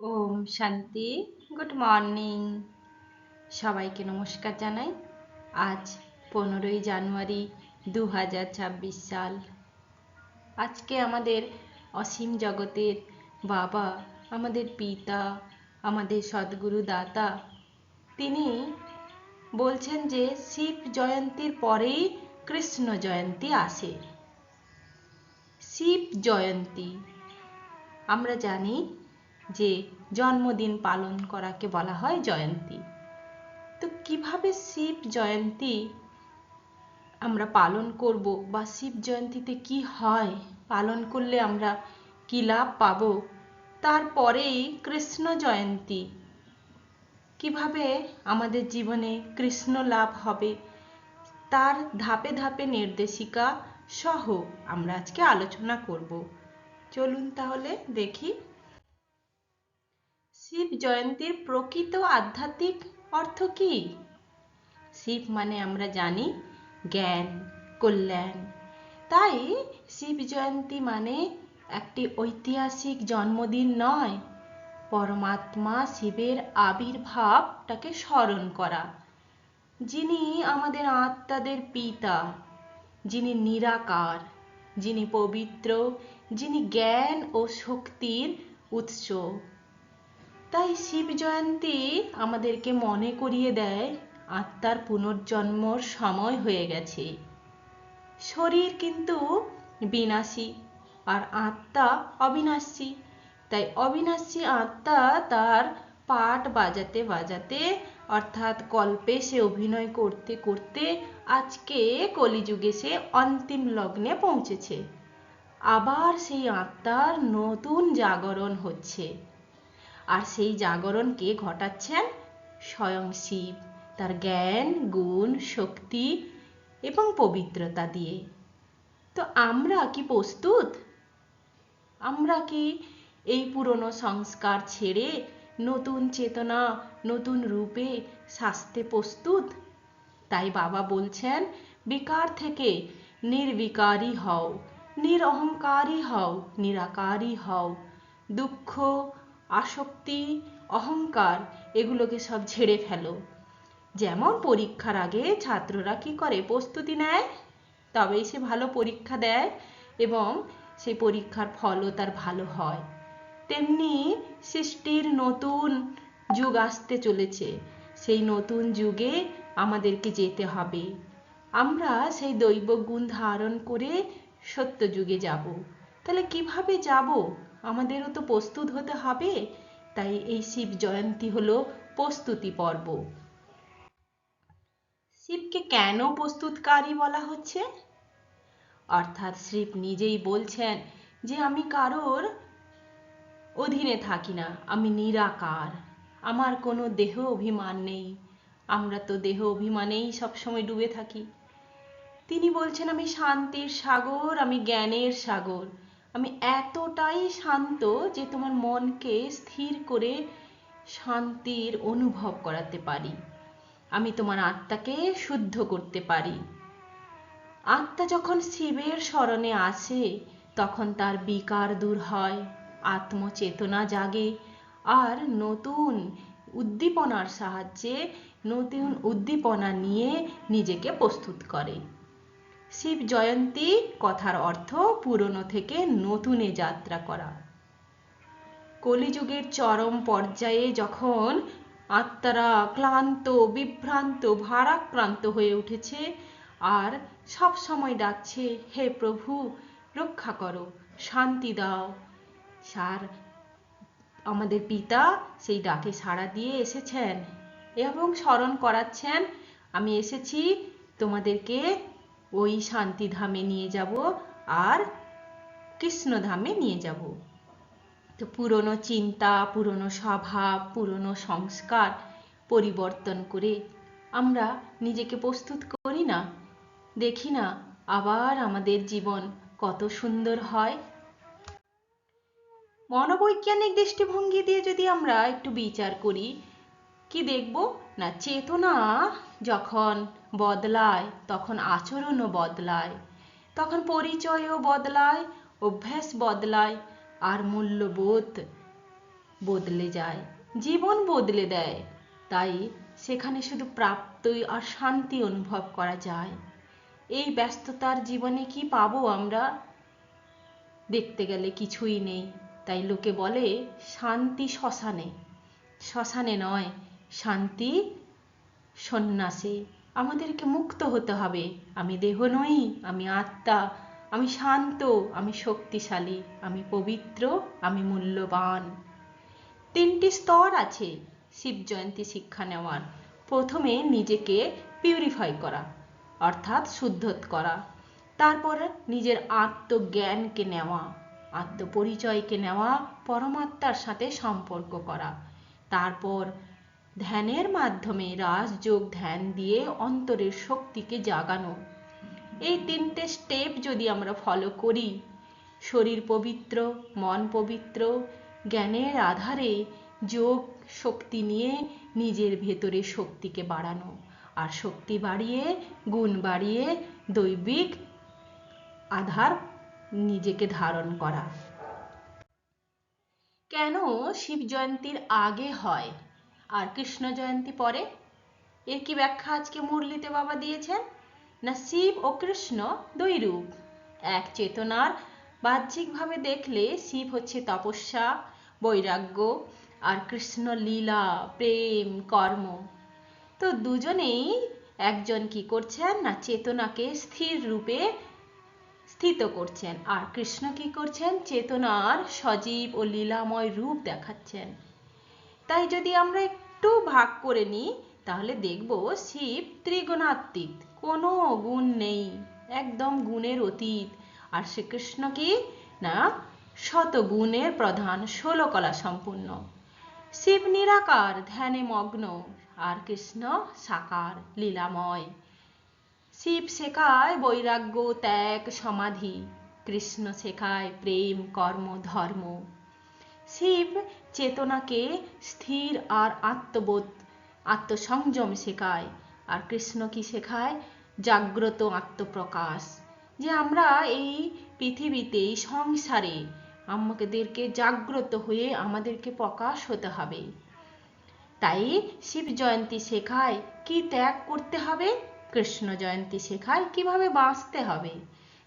ওম শান্তি, good morning. সবাইকে নমস্কার জানাই। আজ পনেরোই জানুয়ারি দু হাজার ছাব্বিশ সাল। আজকে আমাদের অসীম জগতের বাবা, আমাদের পিতা, আমাদের সদ্গুরু দাতা, তিনি বলছেন যে শিব জয়ন্তীর পরেই কৃষ্ণ জয়ন্তী আসে। শিব জয়ন্তী। আমরা জানি যে জন্মদিন পালন করাকে বলা হয় জয়ন্তী। তো কীভাবে শিব জয়ন্তী আমরা পালন করব বা শিব জয়ন্তীতে কি হয়, পালন করলে আমরা কি লাভ পাব তারপরেই কৃষ্ণ জয়ন্তী। কীভাবে আমাদের জীবনে কৃষ্ণ লাভ হবে, তার ধাপে ধাপে নির্দেশিকা সহ আমরা আজকে আলোচনা করব। চলুন তাহলে দেখি শিব জয়ন্তীর প্রকৃত আধ্যাত্মিক অর্থ কি? শিব মানে আমরা জানি জ্ঞান, কল্যাণ। তাই শিব জয়ন্তী মানে একটি ঐতিহাসিক জন্মদিন নয়, পরমাত্মা শিবের আবির্ভাবটাকে স্মরণ করা। যিনি আমাদের আত্মাদের পিতা, যিনি নিরাকার, যিনি পবিত্র, যিনি জ্ঞান ও শক্তির উৎস। তাই শিব জয়ন্তী আমাদেরকে মনে করিয়ে দেয়, আত্মার পুনর্জন্মর সময় হয়ে গেছে। শরীর কিন্তু বিনাশী আর আত্মা অবিনাশী। তাই অবিনাশী আত্মা তার পাঠ বাজাতে বাজাতে, অর্থাৎ কল্পে সে অভিনয় করতে করতে আজকে কলিযুগে সে অন্তিম লগ্নে পৌঁছেছে। আবার সেই আত্মার নতুন জাগরণ হচ্ছে। আর সেই জাগরণ কে ঘটাচ্ছেন স্বয়ং শিব। তার জ্ঞান, গুণ, শক্তি এবং পবিত্রতা দিয়ে। তো আমরা কি প্রস্তুত? আমরা কি এই পুরনো সংস্কার ছেড়ে নতুন চেতনা, নতুন রূপে শাস্তে প্রস্তুত? তাই বাবা বলছেন, বিকার থেকে নির্বিকারী হও, নিরহংকারী হও, নিরাকারী হও। দুঃখ আসক্তি, অহংকার এগুলোকে সব ঝেড়ে ফেলো। যেমন পরীক্ষার আগে ছাত্ররা কি করে প্রস্তুতি নেয়, তবেই সে ভালো পরীক্ষা দেয় এবং সেই পরীক্ষার ফলও তার ভালো হয়। তেমনি সৃষ্টির নতুন যুগ আসতে চলেছে, সেই নতুন যুগে আমাদেরকে যেতে হবে। আমরা সেই দৈব গুণ ধারণ করে সত্য যুগে যাব। তাহলে কীভাবে যাব? আমাদেরও তো প্রস্তুত হতে হবে। তাই এই শিব জয়ন্তী হলো প্রস্তুতি পর্ব। শিবকে কেন প্রস্তুতকারী বলা হচ্ছে? অর্থাৎ শিব নিজেই বলছেন যে আমি কারোর অধীনে থাকি না, আমি নিরাকার। আমার কোনো দেহ অভিমান নেই। আমরা তো দেহ অভিমানেই সবসময় ডুবে থাকি। তিনি বলছেন, আমি শান্তির সাগর, আমি জ্ঞানের সাগর। আমি এতটাই শান্ত যে তোমার মনকে স্থির করে শান্তির অনুভব করাতে পারি। আমি তোমার আত্মাকে শুদ্ধ করতে পারি। আত্মা যখন শিবের স্মরণে আসে, তখন তার বিকার দূর হয়, আত্মচেতনা জাগে, আর নতুন উদ্দীপনার সাহায্যে নতুন উদ্দীপনা নিয়ে নিজেকে প্রস্তুত করে। শিব জয়ন্তী কথার অর্থ পুরনো থেকে নতুনে যাত্রা করা। কলিযুগের চরম পর্যায়ে যখন আত্মারা ক্লান্ত, বিভ্রান্ত, ভারাক্রান্ত হয়ে উঠেছে, আর সব সময় ডাকছে, হে প্রভু, রক্ষা করো, শান্তি দাও। সার আমাদের পিতা সেই ডাকে সাড়া দিয়ে এসেছেন এবং স্মরণ করাচ্ছেন, আমি এসেছি তোমাদেরকে ওই শান্তিধামে নিয়ে যাব আর কৃষ্ণধামে নিয়ে যাব। তো পুরনো চিন্তা, পুরনো স্বভাব, পুরনো সংস্কার পরিবর্তন করে আমরা নিজেকে প্রস্তুত করি না। দেখি না আবার আমাদের জীবন কত সুন্দর হয়। মনোবৈজ্ঞানিক দৃষ্টিভঙ্গি দিয়ে যদি আমরা একটু বিচার করি কি দেখব? না চেতনা যখন বদলায়, তখন আচরণও বদলায়। তখন পরিচয়ও বদলায়, অভ্যাস বদলায়, আর মূল্যবোধ বদলে যায়। জীবন বদলে দেয়, তাই সেখানে শুধু প্রাপ্তই আর শান্তি অনুভব করা যায়। এই ব্যস্ততার জীবনে কি পাবো আমরা? দেখতে গেলে কিছুই নেই, তাই লোকে বলে শান্তি শ্মশানে। শ্মশানে নয় শান্তি, সন্ন্যাসে। আমাদেরকে মুক্ত হতে হবে। আমি দেহ নই, আমি আত্মা, আমি শান্ত, আমি শক্তিশালী, আমি পবিত্র, আমি মূল্যবান। তিনটি স্তর আছে শিব জয়ন্তী শিক্ষা নেওয়ার। প্রথমে নিজেকে পিউরিফাই করা, অর্থাৎ শুদ্ধ করা। তারপর নিজের আত্মজ্ঞানকে নেওয়া, আত্মপরিচয়কে নেওয়া, পরমাত্মার সাথে সম্পর্ক করা। তারপর ধ্যানের মাধ্যমে রাজযোগ ধ্যান দিয়ে অন্তরের শক্তিকে জাগানো। এই তিনটে স্টেপ যদি আমরা ফলো করি, শরীর পবিত্র, মন পবিত্র, জ্ঞানের আধারে যোগ শক্তি নিয়ে নিজের ভেতরে শক্তিকে বাড়ানো। আর শক্তি বাড়িয়ে, গুণ বাড়িয়ে দৈবিক আধার নিজেকে ধারণ করা। কেন শিব জয়ন্তীর আগে হয়? আর কৃষ্ণ জয়ন্তী পরে? এর কি ব্যাখ্যা আজকে মুরলিতে বাবা দিয়েছেন? না শিব ও কৃষ্ণ দুই রূপ। এক, চেতনার। বাহ্যিকভাবে দেখলে শিব হচ্ছে তপস্যা, বৈরাগ্য আর কৃষ্ণ লীলা, প্রেম, কর্ম। তো দুজনেই একজন কি করছেন না চেতনাকে স্থির রূপে স্থিত করছেন? আর কৃষ্ণ কি করছেন? চেতনার সজীব ও লীলাময় রূপ দেখাচ্ছেন। তাই যদি আমরা একটু ভাগ করে নিই, তাহলে দেখব শিব ত্রিগুণাতীত। কোনো গুণ নেই, একদম গুণের অতীত। আর শ্রীকৃষ্ণ কি? না শত গুণের প্রধান ষোলো কলা সম্পূর্ণ। শিব নিরাকার, ধ্যানে মগ্ন। আর কৃষ্ণ সাকার, লীলাময়। শিব শেখায় বৈরাগ্য, ত্যাগ, সমাধি। কৃষ্ণ শেখায় প্রেম, কর্ম, ধর্ম। শিব চেতনাকে স্থির আর আত্মবোধ, আত্মসংযম শেখায়। আর কৃষ্ণ কি শেখায়? জাগ্রত আত্মপ্রকাশ। যে আমরা এই পৃথিবীতে এই সংসারে আমাদেরকে জাগ্রত হয়ে আমাদেরকে প্রকাশ হতে হবে। তাই শিব জয়ন্তী শেখায় কি ত্যাগ করতে হবে? কৃষ্ণ জয়ন্তী শেখায় কীভাবে বাঁচতে হবে?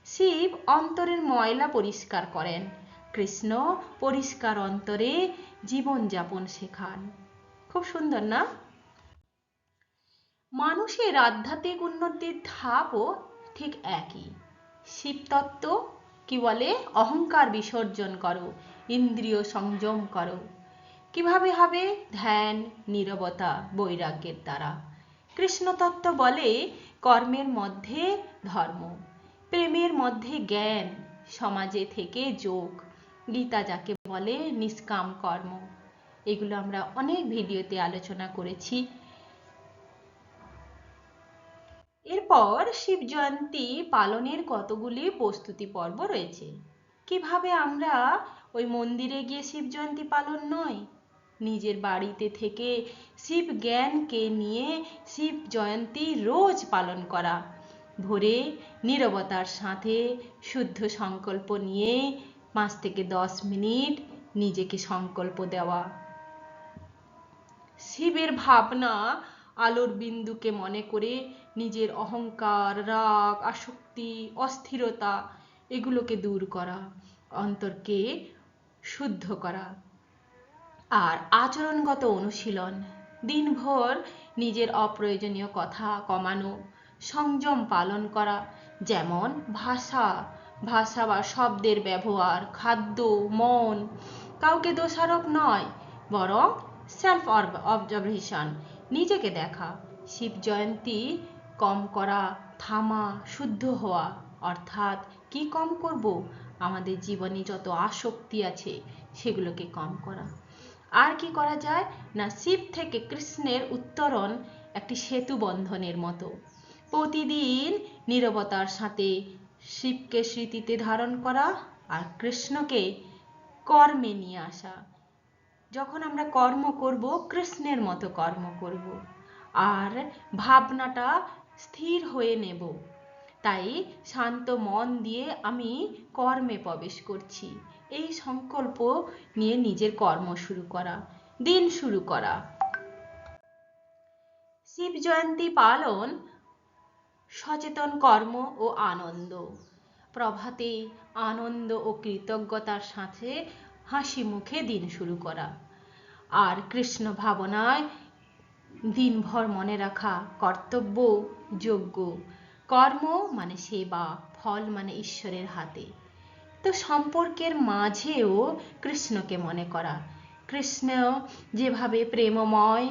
শিব অন্তরের ময়লা পরিষ্কার করেন। কৃষ্ণ পরিষ্কার অন্তরে জীবনযাপন শেখান। খুব সুন্দর না? মানুষের আধ্যাত্মিক উন্নতির ধাপও ঠিক একই। শিবতত্ত্ব কি বলে? অহংকার বিসর্জন করো, ইন্দ্রিয় সংযম করো। কীভাবে হবে? ধ্যান, নীরবতা, বৈরাগ্যের দ্বারা। কৃষ্ণতত্ত্ব বলে কর্মের মধ্যে ধর্ম, প্রেমের মধ্যে জ্ঞান, সমাজে থেকে যোগ। গীতা যাকে বলে নিষ্কাম কর্ম। এগুলো আমরা অনেক ভিডিওতে আলোচনা করেছি। এরপর শিব জয়ন্তী পালনের কতগুলি প্রস্তুতি পর্ব রয়েছে? কীভাবে আমরা ওই মন্দিরে গিয়ে শিব জয়ন্তী পালন নয়? নিজের বাড়িতে থেকে শিব জ্ঞানকে নিয়ে শিব জয়ন্তী রোজ পালন করা। ভোরে নীরবতার সাথে শুদ্ধ সংকল্প নিয়ে পাঁচ থেকে দশ মিনিট নিজেকে সংকল্প দেওয়া। শিবের ভাবনা আলোর বিন্দুকে মনে করে নিজের অহংকার, রাগ, আসক্তি, অস্থিরতা এগুলোকে দূর করা, অন্তরকে শুদ্ধ করা আর আচরণগত অনুশীলন। দিনভর নিজের অপ্রয়োজনীয় কথা কমানো, সংযম পালন করা, যেমন ভাষা ভাষা বা শব্দের ব্যবহার, খাদ্য, মন কাউকে দোষারোপ নয়, বরং সেলফ অবজারভেশন নিজেকে দেখা। শিব জয়ন্তী কম করা, থামা, শুদ্ধ হওয়া, অর্থাৎ কি কম করব? আমাদের জীবনে যত আসক্তি আছে, সেগুলোকে কম করা। আর কি করা যায়? না, শিব থেকে কৃষ্ণের উত্তরণ একটি সেতু বন্ধনের মতো। প্রতিদিন নীরবতার সাথে শিবকে স্মৃতিতে ধারণ করা আর কৃষ্ণকে কর্মে নিয়ে আসা। যখন আমরা কর্ম করব, কৃষ্ণের মতো কর্ম করব আর ভাবনাটা স্থির হয়ে নেব। তাই শান্ত মন দিয়ে আমি কর্মে প্রবেশ করছি। এই সংকল্প নিয়ে নিজের কর্ম শুরু করা, দিন শুরু করা। শিব জয়ন্তী পালন সচেতন কর্ম ও আনন্দ। প্রভাতে আনন্দ ও কৃতজ্ঞতার সাথে হাসি মুখে দিন শুরু করা। আর কৃষ্ণ ভাবনায় দিনভর মনে রাখা কর্তব্য, যোগ্য। কর্ম মানে সেবা, ফল মানে ঈশ্বরের হাতে। তো সম্পর্কের মাঝেও কৃষ্ণকে মনে করা। কৃষ্ণ যেভাবে প্রেমময়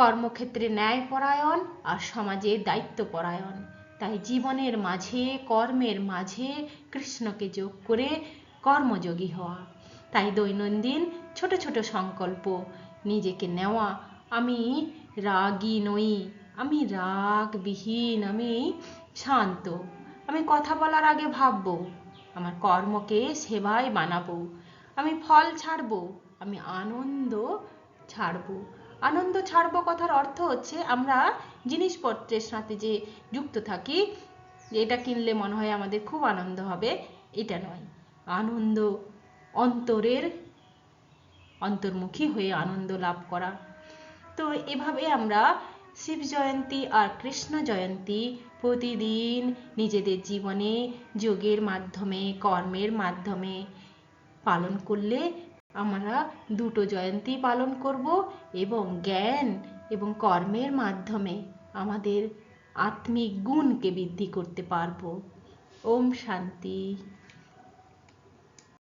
কর্মক্ষেত্রে ন্যায়পরায়ণ আর সমাজে দায়িত্বপরায়ণ। তাই জীবনের মাঝে, কর্মের মাঝে কৃষ্ণকে যোগ করে কর্মযোগী হওয়া। তাই দৈনন্দিন ছোট ছোট সংকল্প, নিজেকে নেওয়া, আমি রাগী নই, আমি রাগবিহীন, আমি শান্ত, আমি কথা বলার আগে ভাববো, আমার কর্মকে সেবায় বানাবো, আমি ফল ছাড়বো, আমি আনন্দ ছাড়বো। আনন্দ ছাড়বো কথার অর্থ হচ্ছে আমরা জিনিসপত্রের সাথে যে যুক্ত থাকি, এটা কিনলে মনে হয় আমাদের খুব আনন্দ হবে, এটা নয়। আনন্দ অন্তরের অন্তর্মুখী হয়ে আনন্দ লাভ করা। তো এভাবে আমরা শিব জয়ন্তী আর কৃষ্ণ জয়ন্তী প্রতিদিন নিজেদের জীবনে যোগের মাধ্যমে, কর্মের মাধ্যমে পালন করলে আমরা দুটো জয়ন্তী পালন করব এবং জ্ঞান এবং কর্মের মাধ্যমে আমাদের আত্মিক গুণকে বৃদ্ধি করতে পারব। ওম শান্তি।